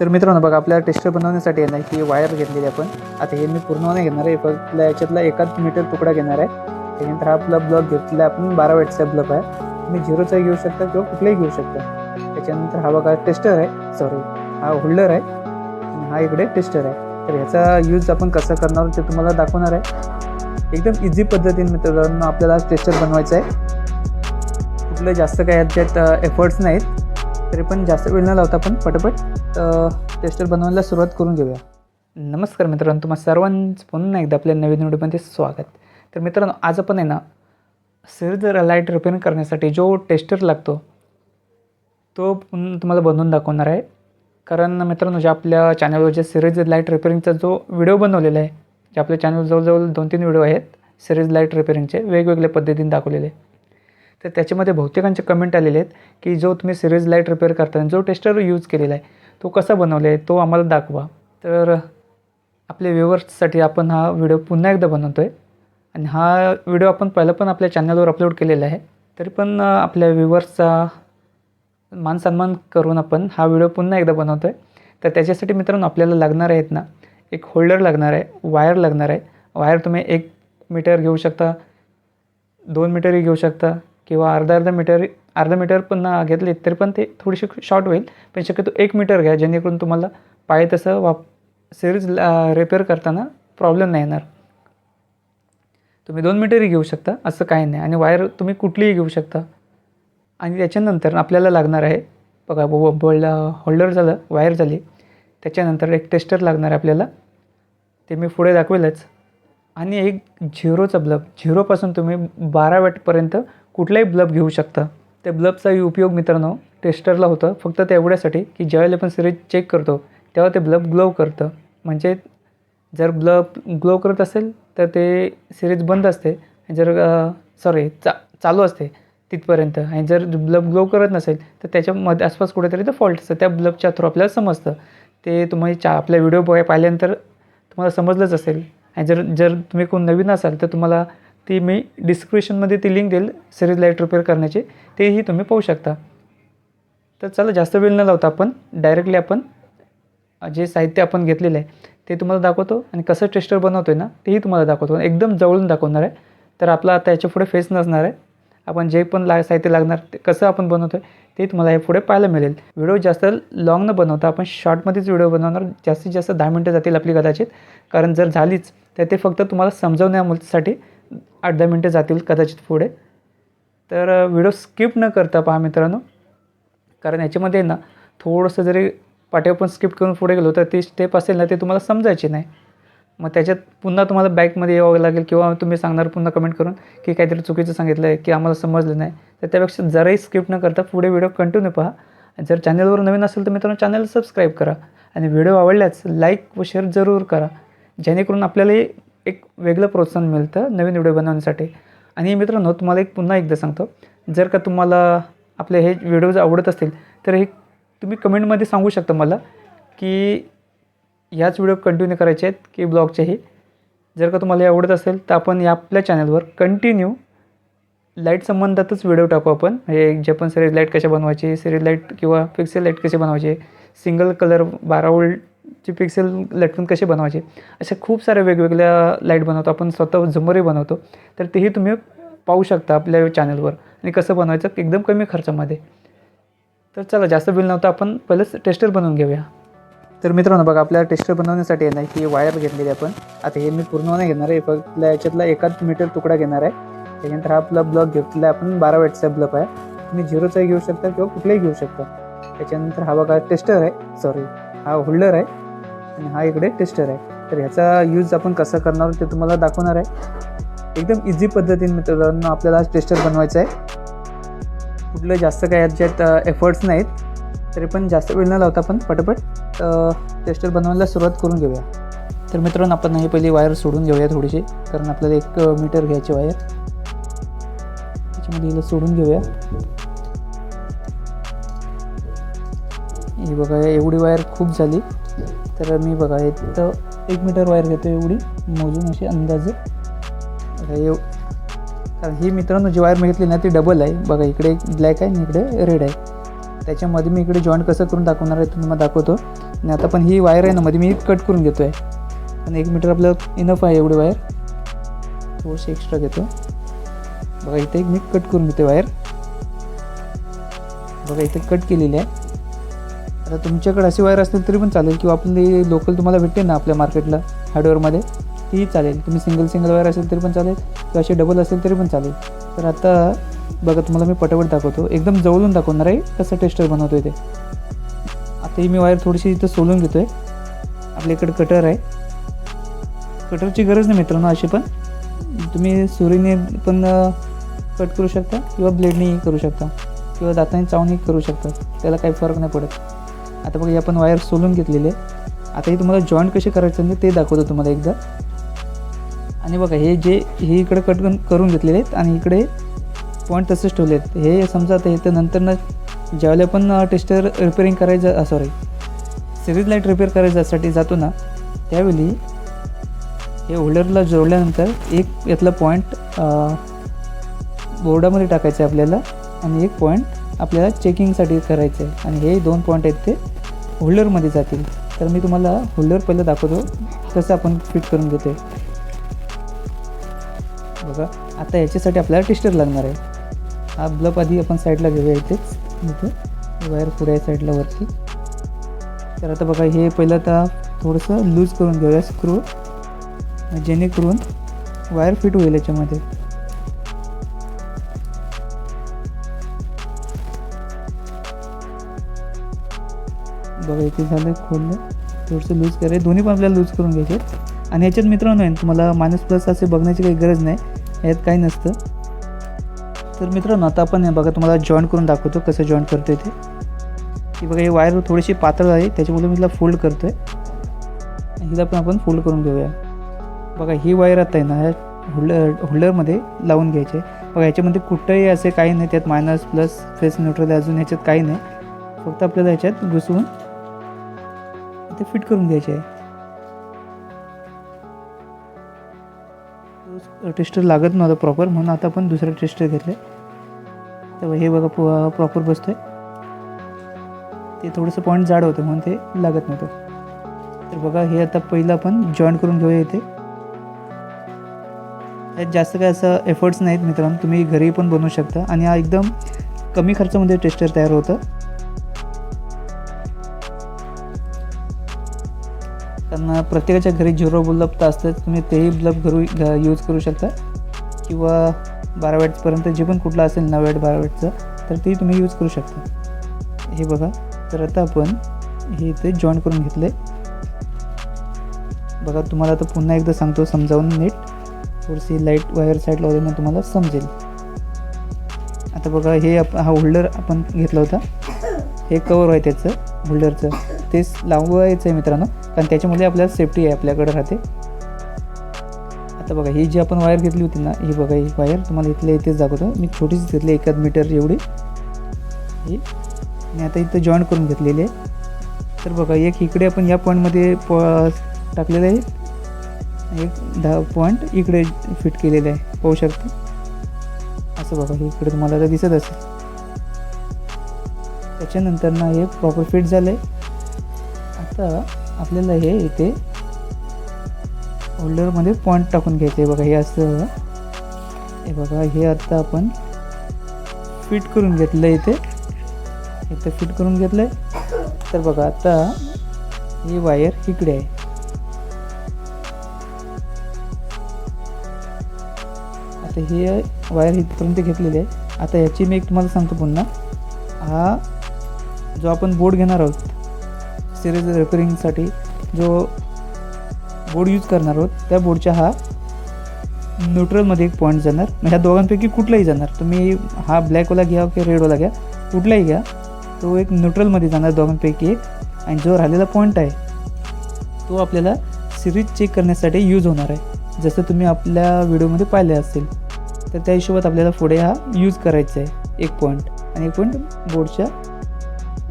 तर मित्रांनो बघा आपल्याला टेस्टर बनवण्यासाठी आहे ना वायर घेतलेली आपण. आता हे मी पूर्ण नाही घेणार आहे. याच्यातला एकाच मीटर तुकडा घेणार आहे. त्याच्यानंतर हा आपला ब्लॉक घेतलेला आपण बारा वेटचा ब्लॉक आहे. तुम्ही झिरोचा घेऊ शकता किंवा कुठलाही घेऊ शकता. त्याच्यानंतर हा बघा टेस्टर आहे. सॉरी हा होल्डर आहे. आणि हा इकडे टेस्टर आहे. तर ह्याचा यूज आपण कसं करणार ते तुम्हाला दाखवणार आहे. एकदम इझी पद्धतीने मित्रांनो आपल्याला टेस्टर बनवायचं आहे. कुठलं जास्त काय याच्यात एफर्ट्स नाहीत. तरी पण जास्त वेळ न लावता आपण पटपट टेस्टर बनवायला सुरुवात करून घेऊया. नमस्कार मित्रांनो तुम्हाला सर्वांचं पुन्हा एकदा आपल्या नवीन व्हिडिओमध्ये स्वागत. तर मित्रांनो आज आपण आहे ना सिरीज लाइट रिपेअर करण्यासाठी जो टेस्टर लागतो तो पुन्हा तुम्हाला बनवून दाखवणार आहे. कारण मित्रांनो जे आपल्या चॅनलवर जे सिरीज लाइट रिपेअरिंगचा जो व्हिडिओ बनवलेला आहे जे आपल्या चॅनल जवळजवळ दोन तीन व्हिडिओ आहेत सिरीज लाइट रिपेअरिंगचे वेगवेगळ्या पद्धतीने दाखवलेले. तर त्याच्यामध्ये बहुतेकांचे कमेंट आलेले आहेत की जो तुम्ही सिरीज लाइट रिपेअर करताना जो टेस्टर यूज केलेला आहे तो कसा बनवला आहे तो आम्हाला दाखवा. तर आपल्या व्ह्युअर्ससाठी आपण हा व्हिडिओ पुन्हा एकदा बनवतो आहे आणि हा व्हिडिओ आपण पहिला पण आपल्या चॅनलवर अपलोड केलेला आहे. तरी पण आपल्या व्ह्युअर्सचा मान सन्मान करून आपण हा व्हिडिओ पुन्हा एकदा बनवतो आहे तर त्याच्यासाठी मित्रांनो आपल्याला लागणार आहेत ना एक होल्डर लागणार आहे वायर लागणार आहे. वायर तुम्ही एक मीटर घेऊ शकता दोन मीटरही घेऊ शकता. किंवा अर्धा अर्धा मीटर अर्धा मीटर पण घेतले तरी पण ते थोडीशी शॉर्ट होईल. पण शक्यतो एक मीटर घ्या जेणेकरून तुम्हाला पाय तसं वाप सिरीज रिपेअर करताना प्रॉब्लेम नाही येणार. तुम्ही दोन मीटरही घेऊ शकता असं काही नाही. आणि वायर तुम्ही कुठलीही घेऊ शकता. आणि त्याच्यानंतर आपल्याला लागणार आहे बघा बोल होल्डर झालं वायर झाली. त्याच्यानंतर एक टेस्टर लागणार आहे आपल्याला. ते मी पुढे दाखवेलच. आणि एक झिरोचा ब्लब झिरोपासून तुम्ही बारा वॅटपर्यंत कुठलाही ब्लब घेऊ शकता. त्या ब्लबचा उपयोग मित्रांनो टेस्टरला होतं. फक्त तेवढ्यासाठी की ज्यावेळेला आपण सिरीज चेक करतो तेव्हा ते ब्लब ग्लो करतं. म्हणजे जर ब्लब ग्लो करत असेल तर ते सिरीज बंद असते. जर सॉरी चा चालू असते तिथपर्यंत. आणि जर ब्लब ग्लो करत नसेल तर त्याच्यामध्ये आसपास कुठेतरी तर फॉल्ट असतं. त्या ब्लबच्या थ्रू आपल्याला समजतं. ते तुम्ही चा आपल्या व्हिडिओ पाहिल्यानंतर तुम्हाला समजलंच असेल. आणि जर जर तुम्ही कोण नवीन असाल तर तुम्हाला ती मी डिस्क्रिप्शनमध्ये ती लिंक देईल सिरीज लाइट रिपेअर करण्याची. तेही तुम्ही पाहू शकता. तर चला जास्त वेळ न लावता आपण डायरेक्टली आपण जे साहित्य आपण घेतलेलं आहे ते तुम्हाला दाखवतो. आणि कसं टेस्टर बनवतो आहे ना तेही तुम्हाला दाखवतो. एकदम जवळून दाखवणार आहे. तर आपला आता याच्यापुढे फेस नसणार आहे. आपण जे पण ला साहित्य लागणार ते कसं आपण बनवतो आहे ते तुम्हाला हे पुढे पाहायला मिळेल. व्हिडिओ जास्त लॉंग न बनवता आपण शॉर्टमध्येच व्हिडिओ बनवणार. जास्तीत जास्त दहा मिनटं जातील आपली कदाचित. कारण जर झालीच तर ते फक्त तुम्हाला समजवण्यासाठी आठ दहा मिनटं जातील कदाचित पुढे. तर व्हिडिओ स्किप न करता पहा मित्रांनो. कारण याच्यामध्ये ना थोडंसं जरी पाठीवर पण स्किप करून पुढे गेलो तर ती स्टेप असेल ना ते तुम्हाला समजायची नाही. मग त्याच्यात पुन्हा तुम्हाला बॅकमध्ये यावं लागेल किंवा तुम्ही सांगणार पुन्हा कमेंट करून की काहीतरी चुकीचं सांगितलं आहे की आम्हाला समजलं नाही. तर त्यापेक्षा जराही स्किप न करता पुढे व्हिडिओ कंटिन्यू पहा. आणि जर चॅनलवर नवीन असेल तर मित्रांनो चॅनल सबस्क्राईब करा. आणि व्हिडिओ आवडल्यास लाईक व शेअर जरूर करा. जेणेकरून आपल्याला एक वेगळं प्रोत्साहन मिळतं नवीन व्हिडिओ बनवण्यासाठी. आणि मित्रांनो तुम्हाला एक पुन्हा एकदा सांगतो. जर का तुम्हाला आपले हे व्हिडिओज आवडत असतील तर हे तुम्ही कमेंटमध्ये सांगू शकता मला की ह्याच व्हिडिओ कंटिन्यू करायचे आहेत की ब्लॉगचेही. जर का तुम्हाला हे आवडत असेल तर आपण या आपल्या चॅनलवर कंटिन्यू लाइट संबंधातच व्हिडिओ टाकू आपण. म्हणजे जे पण सिरीज लाइट कशा बनवायची सिरीज लाइट किंवा पिक्सेल लाइट कशी बनवायची सिंगल कलर बारा चे पिक्सेल लटकून कसे बनवायचे? अशा खूप साऱ्या वेगवेगळ्या लाइट बनवतो. आपण स्वतः झुमरही बनवतो. तर तेही तुम्ही पाहू शकता आपल्या चॅनलवर आणि कसं बनवायचं? एकदम कमी खर्चामध्ये. तर चला जास्त बिल नव्हतं. आपण पहिलंच टेस्टर बनवून घेऊया. तर मित्रांनो बघा आपल्याला टेस्टर बनवण्यासाठी आहे ना वायर घेतलेली आपण. आता हे मी पूर्ण नाही घेणार आहे. फक्त याच्यातला एकाच मीटर तुकडा घेणार आहे. त्याच्यानंतर हा आपला ब्लॉक घेतलेला आपण बारा वेटचा ब्लॉक आहे. तुम्ही झिरोचाही घेऊ शकता किंवा कुठलाही घेऊ शकता. त्याच्यानंतर हा बघा टेस्टर आहे. सॉरी हा होल्डर आहे. आणि हा इकडे टेस्टर आहे. तर ह्याचा यूज आपण कसं करणार ते तुम्हाला दाखवणार आहे. एकदम इझी पद्धतीने मित्रांनो आपल्याला आज टेस्टर बनवायचं आहे. कुठलं जास्त काय ह्याच्यात एफर्ट्स नाहीत. तरी पण जास्त वेळ न लावता आपण पटपट टेस्टर बनवायला सुरुवात करून घेऊया. तर मित्रांनो आपण हे पहिली वायर सोडून घेऊया थोडीशी. कारण आपल्याला एक मीटर घ्यायची वायर त्याच्यामध्ये हिला सोडून घेऊया. ही बघा एवढी वायर खूप झाली. तर मी बघा इथं एक मीटर वायर घेतो एवढी मोजून अशी अंदाजे. एव कारण ही मित्रांनो जी वायर मी घेतली ना ती डबल आहे. बघा इकडे एक ब्लॅक आहे आणि इकडे रेड आहे. त्याच्यामध्ये मी इकडे जॉईंट कसं करून दाखवणार आहे तुम्हाला दाखवतो. आणि आता पण ही वायर आहे ना मध्ये मी कट करून घेतो आहे आणि एक मीटर आपलं इनफ आहे एवढी वायर. थोडीशी एक्स्ट्रा घेतो. बघा इथे एक मी कट करून घेते वायर. बघा इथे कट केलेली आहे. आता तुमच्याकडे अशी वायर असतील तरी पण चालेल किंवा आपली लोकल तुम्हाला भेटते ना आपल्या मार्केटला हार्डवेअरमध्ये ती चालेल. तुम्ही सिंगल सिंगल वायर असेल तरी पण चालेल किंवा असे डबल असेल तरी पण चालेल. तर आता बघा तुम्हाला मी पटापट दाखवतो. एकदम जवळून दाखवणार आहे कसं टेस्टर बनवतो आहे ते. आता ही मी वायर थोडीशी इथं सोलून घेतो आहे आपल्याकडे कटर आहे. कटरची गरज नाही मित्रांनो अशी पण. तुम्ही सुरीने पण कट करू शकता किंवा ब्लेडनेही करू शकता किंवा दाताने चावणी करू शकता. त्याला काही फरक नाही पडत. आता बघा आपण वायर सोलून घेतलेले आता हे तुम्हाला जॉईंट कसे करायचे म्हणजे ते दाखवतो तुम्हाला एकदा. आणि बघा हे जे हे इकडे कट करून- घेतलेले आहेत आणि इकडे पॉईंट तसेच ठेवले आहेत. हे समजा आता इथं नंतर ना ज्यावेळेला पण टेस्टर रिपेअरिंग करायचं सॉरी सिरीज लाइट रिपेअर करायच्यासाठी जातो ना त्यावेळी हे होल्डरला जोडल्यानंतर एक यातला पॉईंट बोर्डामध्ये टाकायचं आहे आपल्याला आणि एक पॉईंट आपल्याला चेकिंगसाठी करायचं आहे. आणि हे दोन पॉईंट आहेत ते. होल्डरमध्ये जातील. तर मी तुम्हाला होल्डर पहिलं दाखवतो. कसं आपण फिट करून घेतो बघा आता याच्यासाठी आपल्याला टेस्टर लागणार आहे. हा ब्लब आधी आपण साईडला घेऊया इथेच. इथे. वायर पुढे साईडला वरती. तर आता बघा हे पहिलं आता थोडंसं लूज करून घेऊया स्क्रू. जेणेकरून वायर फिट होईल याच्यामध्ये. बघा इथे झालं खोललं थोडंसं लूज करायचं दोन्ही पण आपल्याला लूज करून घ्यायचे आणि याच्यात मित्रांनो आहे तुम्हाला मायनस प्लस असे बघण्याची काही गरज नाही. यात काही नसतं. तर मित्रांनो आता आपण बघा तुम्हाला जॉईन करून दाखवतो कसं जॉईन करतो ते. की बघा हे वायर थोडीशी पातळ आहे. त्याच्यामुळे मी तिला फोल्ड करतो आहे हिला पण आपण फोल्ड करून घेऊया. बघा ही वायर आता आहे ना ह्या होल्डर होल्डरमध्ये लावून घ्यायचे बघा याच्यामध्ये कुठंही असे काही नाही. त्यात मायनस प्लस फेस न्यूट्रल अजून ह्याच्यात काही नाही. फक्त आपल्याला ह्याच्यात घुसवून ते फिट करून घ्यायचे. आहे टेस्टर लागत नव्हता प्रॉपर म्हणून आता आपण दुसरं टेस्टर घेतलं तेव्हा हे बघा प्रॉपर बसतोय. ते थोडंसं पॉईंट जाड होतं म्हणून ते लागत नव्हतं. तर बघा हे आता पहिलं आपण जॉईन करून घेऊया इथे. यात जास्त काय असं एफर्ट्स नाहीत मित्रांनो तुम्ही घरी पण बनवू शकता. आणि हा एकदम कमी खर्चामध्ये टेस्टर तयार होतं. कारण प्रत्येकाच्या घरी झिरो बल्ब तर असतात तुम्ही तेही बल्ब घरू यूज करू शकता. किंवा बारा वॅटपर्यंत जे पण कुठलं असेल नऊ वॅट बारा वॅटचं तर ते तुम्ही यूज करू शकता. हे बघा. तर आता आपण हे इथे जॉईन करून घेतले बघा तुम्हाला आता पुन्हा एकदा सांगतो समजावून नीट. थोडीशी लाइट वायर साईड लावल्यानं तुम्हाला समजेल. आता बघा हे आप हा होल्डर आपण घेतला होता. हे कवर आहे त्याचं होल्डरचं तेच लावायचं आहे मित्रांनो. कारण त्याच्यामध्ये आपल्याला सेफ्टी आहे आपल्याकडे राहते. आता बघा ही जी आपण वायर घेतली होती ना ही बघा ही वायर तुम्हाला इथल्या इथेच दाखवतो. मी छोटीच घेतली एकाच मीटर एवढी. ही. आणि आता इथं जॉईंट करून घेतलेली आहे. तर बघा एक इकडे आपण या पॉईंटमध्ये प टाकलेलं आहे. एक दहा पॉईंट इकडे फिट केलेलं आहे. पाहू शकता? असं बघा हे इकडे तुम्हाला आता दिसत असेल. त्याच्यानंतर ना हे प्रॉपर फिट झालं आहे आता आपल्याला हे इथे होल्डरमध्ये पॉईंट टाकून घ्यायचं आहे बघा हे असं हे बघा हे आता आपण फिट करून घेतलं इथे. इथे फिट करून घेतलं आहे तर बघा आता ही वायर इकडे आहे. आता हे वायर इथपर्यंत घेतलेली आहे. आता ह्याची मी एक तुम्हाला सांगतो पुन्हा. हा जो आपण बोर्ड घेणार आहोत सिरीज रिपेअरिंगसाठी जो बोर्ड यूज करणार आहोत त्या बोर्डच्या हा न्यूट्रलमध्ये एक पॉईंट जाणार. मग ह्या दोघांपैकी कुठलाही जाणार. तुम्ही हा ब्लॅकवाला घ्या की रेडवाला घ्या कुठलाही घ्या तो एक न्यूट्रलमध्ये जाणार दोघांपैकी एक. आणि जो राहिलेला पॉईंट आहे तो आपल्याला सिरीज चेक करण्यासाठी यूज होणार आहे. जसं तुम्ही आपल्या व्हिडिओमध्ये पाहिले असेल तर त्या हिशोबात आपल्याला पुढे हा यूज करायचा आहे. एक पॉईंट आणि एक पॉईंट बोर्डच्या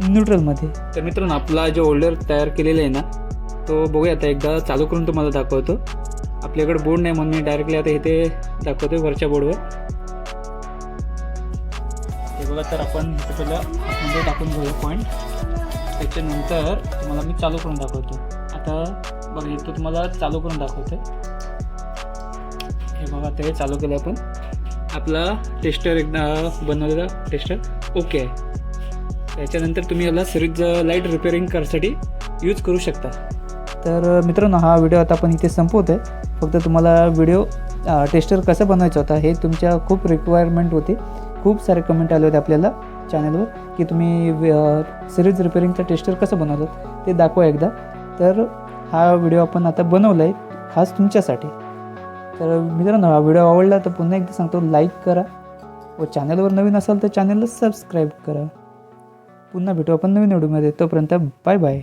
न्यूट्रलमध्ये तर मित्रांनो आपला जो होल्डर तयार केलेला आहे ना तो बघूया आता एकदा चालू करून तुम्हाला दाखवतो. आपल्याकडे बोर्ड नाही म्हणून मी डायरेक्टली आता इथे दाखवतो वरच्या बोर्डवर हे बघा तर आपण इथे पहिलं आतमध्ये टाकून घेऊया पॉईंट त्याच्यानंतर तुम्हाला मी चालू करून दाखवतो. आता बघा इथं तुम्हाला चालू करून दाखवते हे बघा ते चालू केलं आपण. आपला टेस्टर एकदा बनवलेला टेस्टर ओके आहे. त्याच्यानंतर तुम्ही याला सिरीज लाइट रिपेअरिंग करायसाठी यूज करू शकता. तर मित्रांनो हा व्हिडिओ आता आपण इथे संपवतो आहे फक्त तुम्हाला व्हिडिओ टेस्टर कसं बनवायचं होता हे तुमच्या खूप रिक्वायरमेंट होती. खूप सारे कमेंट आले होते आपल्याला चॅनलवर की तुम्ही सिरीज रिपेअरिंगचं टेस्टर कसं बनवलं ते दाखवा एकदा. तर हा व्हिडिओ आपण आता बनवला आहे खास तुमच्यासाठी. तर मित्रांनो हा व्हिडिओ आवडला तर पुन्हा एकदा सांगतो लाईक करा. व चॅनलवर नवीन असाल तर चॅनलला सबस्क्राईब करा. पुन्हा भेटू आपण नवीन व्हिडिओमध्ये. तोपर्यंत बाय बाय.